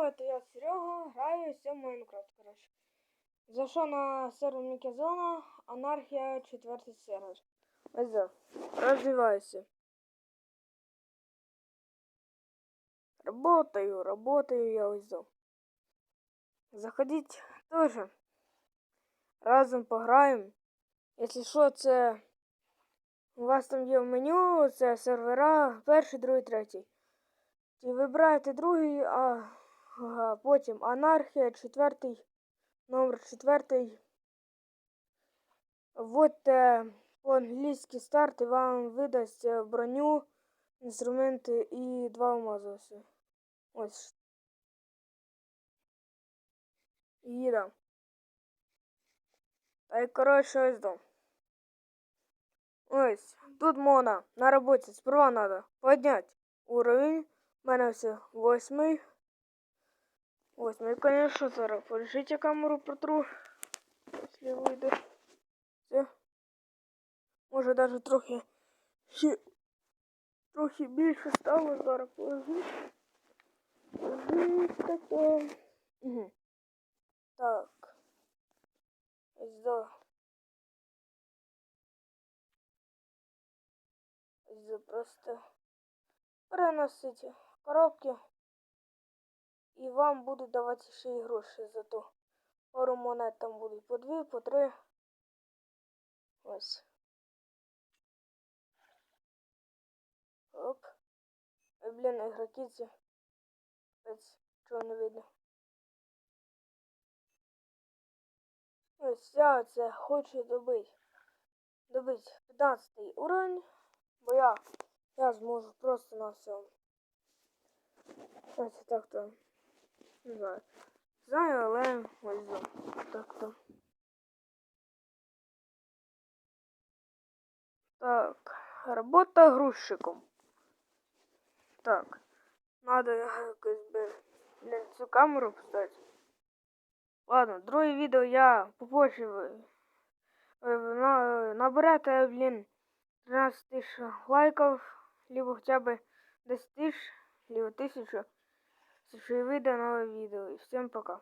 Это я Серега, граю в Майнкрафт, короче. Зайшов на сервер Мікезона, анархія, четвертий сервер. Ось да. Розвивайся. Работаю, работаю я ось да. Заходіть тоже. Разом пограємо. Якщо що, це у вас там є в меню, це сервера перший, другий, третій. І вибираєте другий, а потім анархія, четвертий, номер четвертий. Вводьте по-англійськи старт і вам видасть е, броню, інструменти і два алмази. Ось. Їда. Та й коротше ось до. Ось, тут можна на роботі сперва надо поднять уровень. У мене все восьмий. Восьмий, конечно, зараз. Полежіть я камеру протру. Якщо вийде. Все. Може даже трохи ще трохи більше стало зараз положить. Положить таке. Угу. Так. Ось до. Ось до просто переносите коробки. І вам будуть давати ще і гроші за то. Пару монет там будуть по дві, по три. Ось. Оп. Ой, блін, ігроки ці. Ось, чого не видно. Ось я це хочу добити. Добити 15 уровень. Бо я, я зможу просто на всьому. Ось так то. Не знаю. Знаю, але ось. Так то. Так. Робота грузчиком. Так. Надо якось би блін, цю камеру поставити. Ладно, друге відео я попозже наберете, блін, 13 тисяч лайків, либо хоча б 10 тисяч, либо тисячу. Що до нове відео. І всім пока.